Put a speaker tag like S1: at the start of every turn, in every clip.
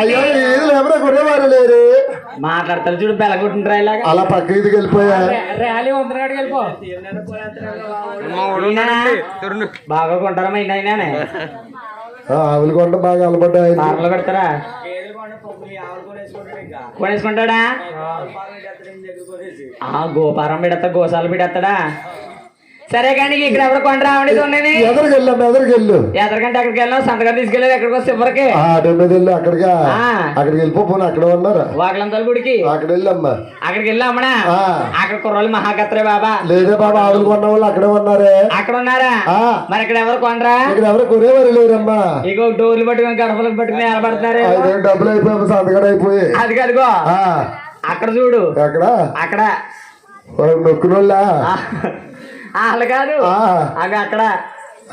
S1: అయ్యో లేదు ఎవరో కొనేవారు లేరు.
S2: మాట్లాడతారు చూడు బెలగొట్టినరా ఇలాగా.
S1: అలా పక్క ఇదికి వెళ్ళిపోయా
S2: ర్యాలీ వెళ్ళిపో. బాగా కొంటారా మా అయినా
S1: ఆ, ఆవులు కొండ బాగా అలబడ్డాయి
S2: పార్లు పెడతారా? కొనేసుకుంటాడా? ఆ. గోపారం పెడతా గోసాలు పెడతాడా సరే కానీ ఇక్కడ ఎవరు కొండ రావడానికి ఉండేది
S1: ఎదరికి వెళ్ళాం ఎదరికి వెళ్ళు.
S2: ఎదరికంటే అక్కడికి వెళ్ళాం? సంతకం తీసుకెళ్ళేది ఎక్కడికి వస్తే
S1: వెళ్ళు అక్కడికి. అక్కడికి వెళ్ళిపోను అక్కడ ఉన్నారు?
S2: వాకలంతల గుడికి?
S1: అక్కడ వెళ్ళమ్మా.
S2: అక్కడికి వెళ్ళి అమ్మడా
S1: ఆ.
S2: అక్కడ కుర్రోళ్ళు మహాకత్రే బాబా.
S1: లేదే బాబా ఆవులు కొన్న వాళ్ళు అక్కడే ఉన్నారే.
S2: అక్కడ ఉన్నారా? మరి ఇక్కడ ఎవరు కొనరా
S1: ఇక్కడ ఎవరు కొనేవారు లేరమ్మా.
S2: ఇగో డోర్లు పట్టుకుని గడపలకు పట్టుకుని
S1: అయితే డబ్బులు అయిపోయి సంతకడ అయిపోయి
S2: అది కదుగో అక్కడ చూడు.
S1: అక్కడ.
S2: అక్కడ
S1: నొక్కునోళ్ళ?
S2: వాళ్ళు కాదు అవి అక్కడ.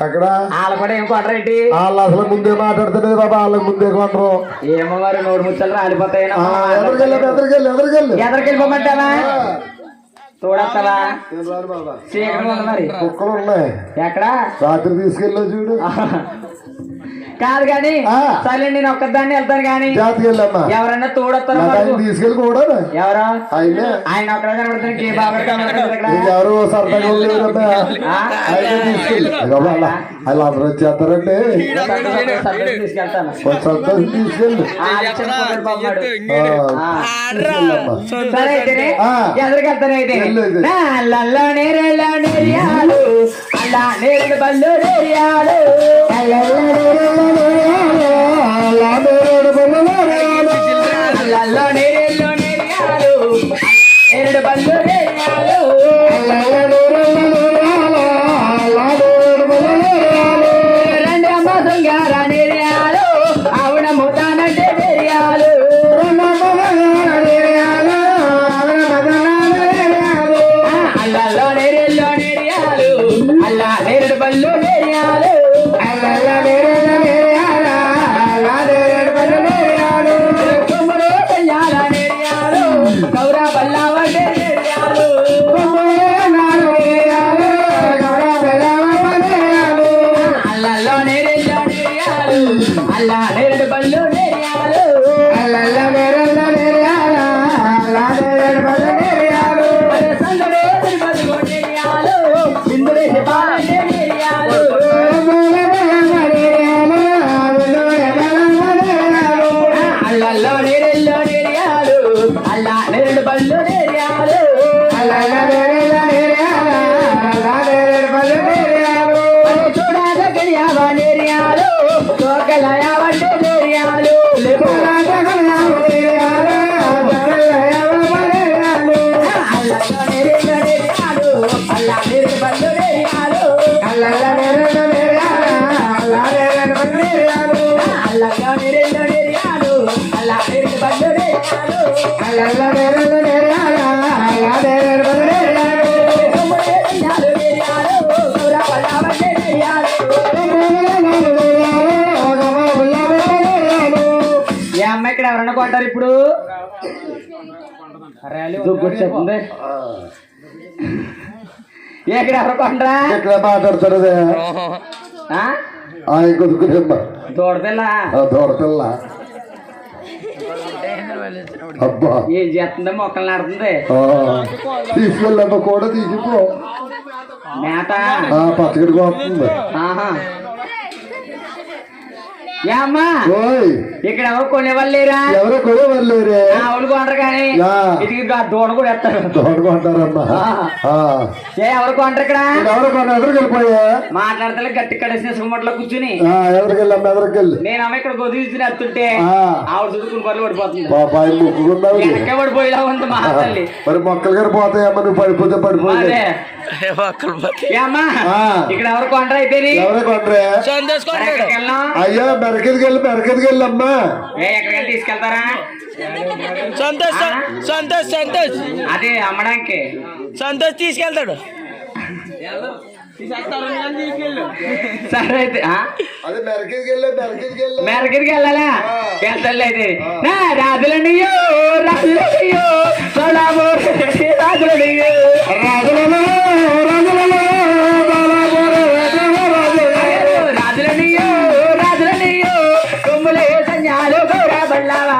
S1: అక్కడ.
S2: వాళ్ళు కూడా ఏం కొనరేంటి
S1: వాళ్ళు అసలు ముందే మాట్లాడుతున్నది బాబా వాళ్ళకి ముందే కొనరు
S2: ఏమో వారు నోరు ముచ్చలు రాలిపోతాయి ఎదరికెళ్ళిపోమంటావా? చూడస్తావా?
S1: నేను రాను బాబా.
S2: చీకటి ఉంది మరి.
S1: కుక్కలు ఉన్నాయి.
S2: ఎక్కడ?
S1: రాత్రి తీసుకెళ్ళి చూడు.
S2: కాదు కానీ
S1: ఆ.
S2: సరే నేను ఒక్కదాన్ని వెళ్తాను కానీ
S1: జాతికి వెళ్ళమ్మా.
S2: ఎవరన్నా తోడొస్తారో.
S1: తీసుకెళ్ళి కూడా
S2: ఎవరు?
S1: ఆయనే.
S2: ఒక్కడ కనబడుతుంది
S1: ఎవరు సరదాగా వాళ్ళు అందరూ
S2: తీసుకెళ్తాను. సరే. ఎదురుకెళ్తాను అయితే.
S1: వెళ్ళు అయితే.
S2: నా అల్లల్లో నేరెళ్ళ నేరియాలు అల్లా నేరుడు బల్లు నేరియాలు అల్లల్లో అల్లా నేరుడు బల్లు నేరియాలు కుమ్మరు కళ్యాణ నేరియాలు గౌరా బల్లావంటే నేరియాలు అల్లల్లో que la llave. అమ్మాయి ఇక్కడ ఎవరన్నా కొంటారు ఇప్పుడు? ఏ ఇక్కడ ఎవరు
S1: ఎక్కడ మాట్లాడతారు
S2: దూడపిల్ల.
S1: దూడపిల్ల. అబ్బా.
S2: ఏం చేస్తుంది మొక్కలు నాడుతుంది
S1: తీసుకెళ్ళమ్మా కూడా తీసిపో.
S2: మేత?
S1: పచ్చగడి వస్తుంది
S2: ఆహా. ఇక్కడ ఎవరు కొనేవాళ్ళు లేరా
S1: ఎవరో కూడా వెళ్ళలేరే
S2: ఆవులు కొంటారు కానీ
S1: యా.
S2: ఇది దూడ కూడా ఎత్తారు. ఏ ఎవరు కొంటారు ఇక్కడ?
S1: ఎవరు వెళ్ళిపోయా?
S2: మాట్లాడతలే గట్టి కడేసిన సుమ్మట్లో కూర్చుని.
S1: ఎదురుకి వెళ్ళి?
S2: నేను అమ్మ ఇక్కడ ఎత్తుంటే
S1: ఆ.
S2: ఆవిడ చుట్టుకుని పనులు పడిపోతుంది.
S1: బాబాయ్ ముక్కుకున్నావు
S2: వెనకే పడిపోయేలా ఉంది మా తల్లి.
S1: మరి మొక్కలు గారు పోతాయమ్మా నువ్వు పడిపోతే పడిపోతే.
S2: ఇక్కడ ఎవరు కొంటారు అయితే
S1: ఎవరే కొనరే
S2: ఎక్కడికి వెళ్ళాం
S1: అయ్యా మెరకదికి వెళ్ళి మెరకదికి వెళ్ళమ్మా
S2: ఏ ఎక్కడికి తీసుకెళ్తారా?
S3: సంతోష్ సంతోష్ సంతోష్.
S2: అదే అమ్మడానికి.
S3: సంతోష్ తీసుకెళ్తాడు.
S2: సరే అయితే
S1: వెళ్ళి వెళ్ళి.
S2: వెళ్ళాలా? వెళ్తాలే అయితే. నా రాజులనియో
S1: யாரு? பேர பல்லவா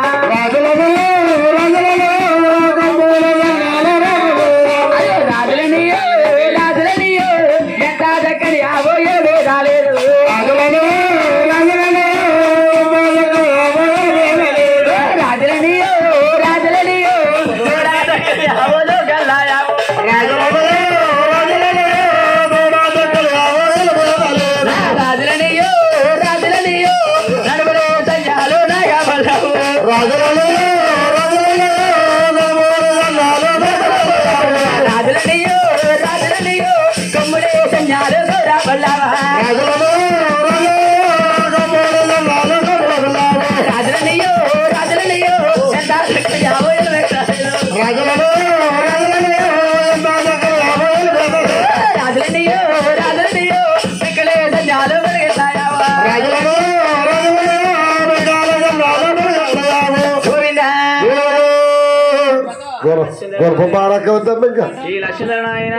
S4: గొర్రె బాడక వద్దాం ఇంకా.
S1: ఈ లక్ష్మీనారాయణ